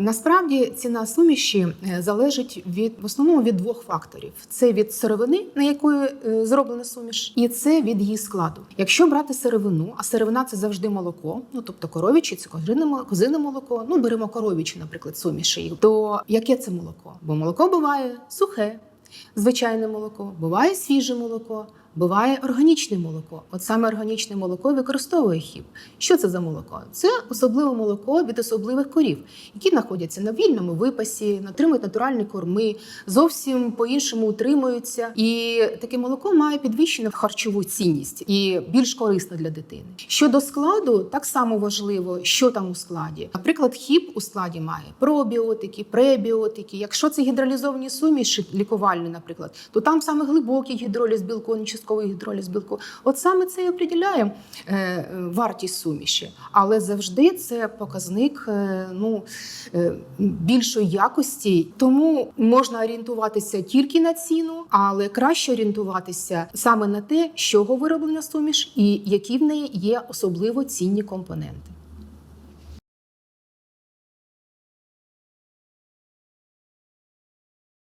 Насправді ціна суміші е, залежить від в основному від двох факторів: це від сировини, на якої е, зроблена суміш, і це від її складу. Якщо брати сировину, а сировина це завжди молоко, ну тобто коров'яче, це козине молоко. Ну беремо коров'ячі, наприклад, суміші. То яке це молоко? Бо молоко буває сухе, звичайне молоко, буває свіже молоко. Буває органічне молоко. От саме органічне молоко використовує хіб. Що це за молоко? Це особливе молоко від особливих корів, які знаходяться на вільному випасі, отримують натуральні корми, зовсім по-іншому утримуються. І таке молоко має підвищену харчову цінність і більш корисно для дитини. Щодо складу, так само важливо, що там у складі. Наприклад, хіб у складі має пробіотики, пребіотики. Якщо це гідролізовані суміші лікувальні, наприклад, то там саме глибокий гідроліз білку, не частковий гідроліз білку. От саме це і определяє е, вартість суміші, але завжди це показник е, ну, е, більшої якості. Тому можна орієнтуватися тільки на ціну, але краще орієнтуватися саме на те, з чого вироблена суміш і які в неї є особливо цінні компоненти.